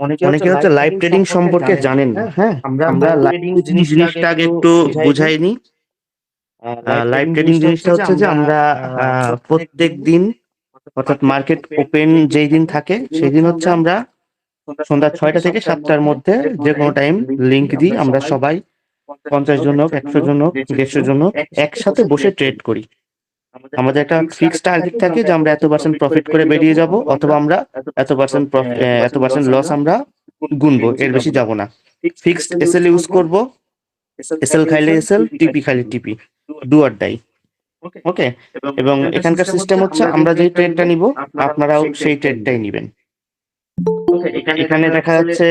অনেকে হচ্ছে live trading সম্পর্কে জানেন না। হ্যাঁ আমরা লাইভ জিনিসটা আগে একটু বুঝাই নিই লাইভ ট্রেডিং জিনিসটা হচ্ছে যে আমরা প্রত্যেক দিন অর্থাৎ মার্কেট ওপেন যেই দিন থাকে সেই দিন হচ্ছে আমরা সন্ধ্যা ছয়টা থেকে সাতটার মধ্যে যে কোনো টাইম লিংক দিই আমরা সবাই পঞ্চাশ জন হোক একশো জন হোক দেড়শো জন হোক একসাথে বসে ট্রেড করি। আমাদের একটা ফিক্সড টার্গেট থাকে যে আমরা এত পার্সেন্ট প্রফিট করে বেরিয়ে যাব অথবা আমরা এত পার্সেন্ট এত পার্সেন্ট লস আমরা গুনবো এর বেশি যাব না। ফিক্সড এসএল ইউজ করব এসএল খাইলে এসএল টিপি খাইলে TP do or die okay এবং এখানকার সিস্টেম হচ্ছে আমরা যেই ট্রেডটা নিব আপনারাও সেই ট্রেডটাই নিবেন। এখানে দেখা যাচ্ছে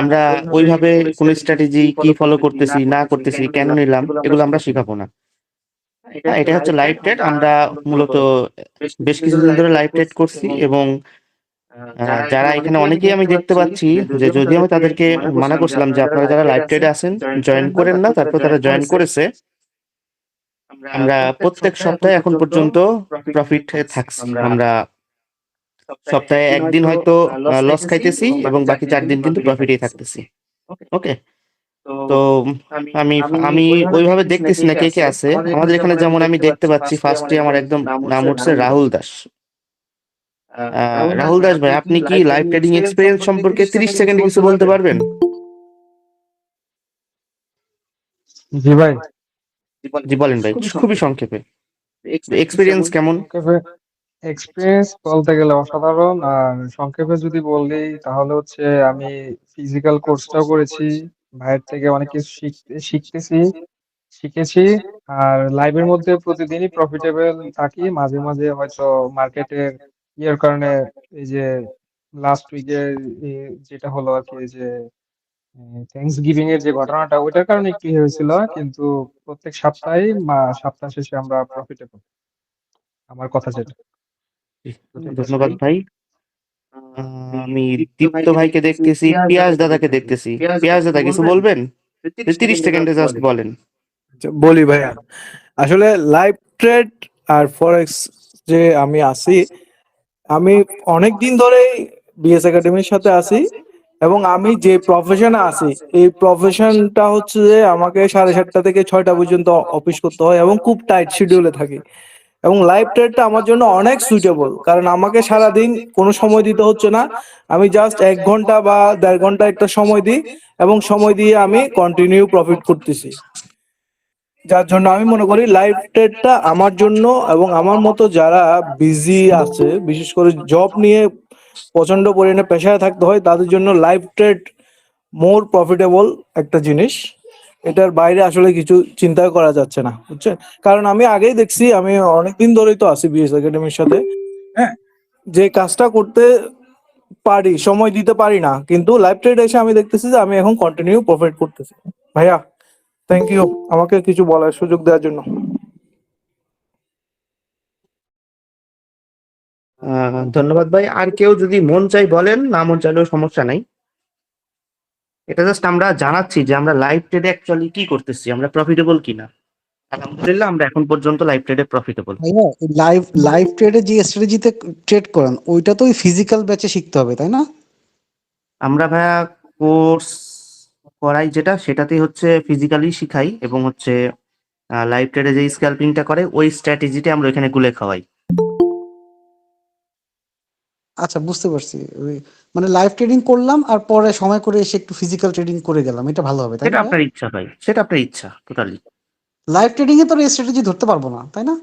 আমরা ওইভাবে কোন স্ট্র্যাটেজি কি ফলো করতেছি না করতেছি কেন নিলাম এগুলো আমরা শিখাবো না। এটা হচ্ছে লাইভ ট্রেড আমরা মূলত বেশ কিছুদিন ধরে লাইভ ট্রেড করছি এবং যারা এখানে অনেকেই আমি দেখতে পাচ্ছি যে যদি আমি তাদেরকে মানা করছিলাম যে আপনারা যারা লাইভ ট্রেডে আছেন জয়েন করেন না, তারপর তারা জয়েন করেছে। আমরা প্রত্যেক সপ্তাহে এখন পর্যন্ত প্রফিট থাকছি। আমরা সপ্তাহে একদিন হয়তো লস খাইতেছি এবং বাকি চার দিন কিন্তু প্রফিটেই থাকতেছি। ওকে তো আমি আমি ওইভাবে দেখতেছি না কে কে আছে। আমাদের এখানে যেমন আমি দেখতে পাচ্ছি ফার্স্টে আমার একদম নাম উঠছে রাহুল দাস। রাহুল দাস ভাই আপনি কি লাইভ ট্রেডিং এক্সপিরিয়েন্স সম্পর্কে তিরিশ সেকেন্ড কিছু বলতে পারবেন? জি ভাই। জি বলেন। ভাই খুবই সংক্ষেপে। এক্সপিরিয়েন্স কেমন? এক্সপিরিয়েন্স বলতে গেলে অসাধারণ। আর সংক্ষেপে যদি বলি তাহলে হচ্ছে আমি ফিজিক্যাল কোর্সটাও করেছি। ভাইয়ের থেকে অনেক কিছু শিখতে শিখতেছি শিখেছি আর লাইভের মধ্যে প্রতিদিনই প্রফিটেবল থাকি। মাঝে মাঝে হয়তো মার্কেটের ইয়ের কারণে এই যে লাস্ট উইকের যেটা হলো আর কি এই যে থ্যাংকস গিভিং এর যে ঘটনাটা ওইটার কারণে একটু ইয়ে হয়েছিল। কিন্তু প্রত্যেক সপ্তাহে বা সপ্তাহ শেষে আমরা প্রফিটেবল আমার কথা যেটা। ধন্যবাদ ভাই। আমি দীপ্ত ভাইকে দেখতেছি পিয়াজ দাদাকে দেখতেছি। পিয়াজ দাদা কিছু বলবেন? তিরিশ সেকেন্ডে জাস্ট বলেন। আচ্ছা, বলি ভাইয়া আসলে লাইভ ট্রেড আর ফরেক্স যে আমি আছি আমি অনেক দিন ধরেই বিএস একাডেমির সাথে আছি এবং আমি যে প্রফেশনে আছি এই প্রফেশনটা হচ্ছে যে আমাকে সাড়ে সাতটা থেকে ছয়টা পর্যন্ত অফিস করতে হয় এবং খুব টাইট শিডিউলে থাকি। এবং লাইভ ট্রেডটা আমার জন্য অনেক সুইটেবল কারণ আমাকে সারাদিন কোনো সময় দিতে হচ্ছে না। আমি জাস্ট এক ঘণ্টা বা দেড় ঘণ্টা একটা সময় দিই এবং সময় দিয়ে আমি কন্টিনিউ প্রফিট করতেছি। যার জন্য আমি মনে করি লাইভ ট্রেডটা আমার জন্য এবং আমার মতো যারা বিজি আছে, বিশেষ করে জব নিয়ে প্রচণ্ড পরিমাণে পেশায় থাকতে হয়, তাদের জন্য লাইভ ট্রেড মোর প্রফিটেবল একটা জিনিস। এটার বাইরে আসলে কিছু চিন্তা করা যাচ্ছে না, বুঝছেন? কারণ আমি আগেই দেখছি, আমি অনেকদিন ধরেই তো আছি বিএস একাডেমির সাথে হ্যাঁ? যে কাজটা করতে পারি, সময় দিতে পারি না, কিন্তু লাইভ ট্রেড এসে আমি দেখতেছি যে আমি এখন কন্টিনিউ প্রফিট করতেছি। ভাইয়া থ্যাংক ইউ আমাকে কিছু বলার সুযোগ দেওয়ার জন্য। ধন্যবাদ ভাই। আর কেউ যদি মন চাই বলেন, না মন চাইলেও সমস্যা নাই। এটা জাস্ট আমরা জানাচ্ছি যে আমরা লাইভ ট্রেডে অ্যাকচুয়ালি কি করতেছি আমরা প্রফিটেবল কিনা? আলহামদুলিল্লাহ আমরা এখন পর্যন্ত লাইভ ট্রেডে প্রফিটেবল লাইভ লাইভ ট্রেডে যে স্ট্র্যাটেজিতে ট্রেড করেন ওইটা তো ওই ফিজিক্যাল ব্যাচে শিখতে হবে তাই না? আমরা ভাইয়া কোর্স করাই যেটা সেটাতেই হচ্ছে ফিজিক্যালি শিখাই এবং হচ্ছে লাইভ ট্রেডে যে স্ক্যাল্পিংটা করে ওই স্ট্র্যাটেজিটা আমরা এখানে গুলে খাওয়াই। আচ্ছা বুঝতে পারছি। ওই মানে লাইভ ট্রেডিং করলাম আর পরে সময় করে এসে একটু ফিজিক্যাল ট্রেডিং করে গেলাম। এটা ভালো হবে তাই সেটা না? আপনার ইচ্ছা ভাই। সেটা আপনার ইচ্ছা টোটালি লাইভ ট্রেডিং এ তো এই স্ট্র্যাটেজি ধরতে পারব না তাই না?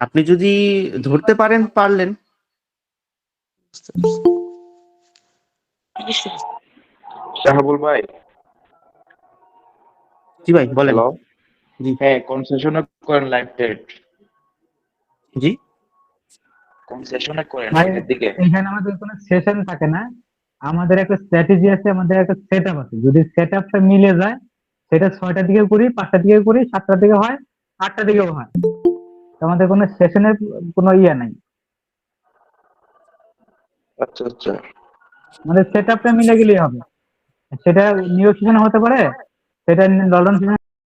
আপনি যদি ধরতে পারেন পারলেন। শাহাবুল ভাই। জি ভাই বলেন। হ্যাঁ কোন করেন লাইভ ট্রেড জি। কোন সেশনে করেন? দিকে এখানে আমাদের কোনো সেশন থাকে না। আমাদের একটা স্ট্র্যাটেজি আছে আমাদের একটা সেট আছে। যদি সেট আপটা মিলে যায় সেটা ছয়টার দিকে করি পাঁচটার দিকে করি সাতটার দিকে হয় আটটার দিকেও হয়। তো আমাদের কোনো সেশনের কোনো ইয়ে নাই। আচ্ছা আচ্ছা। আমাদের সেট আপটা মিলে গেলেই হবে। সেটা নিউ সেশন হতে পারে সেটা লন্ডন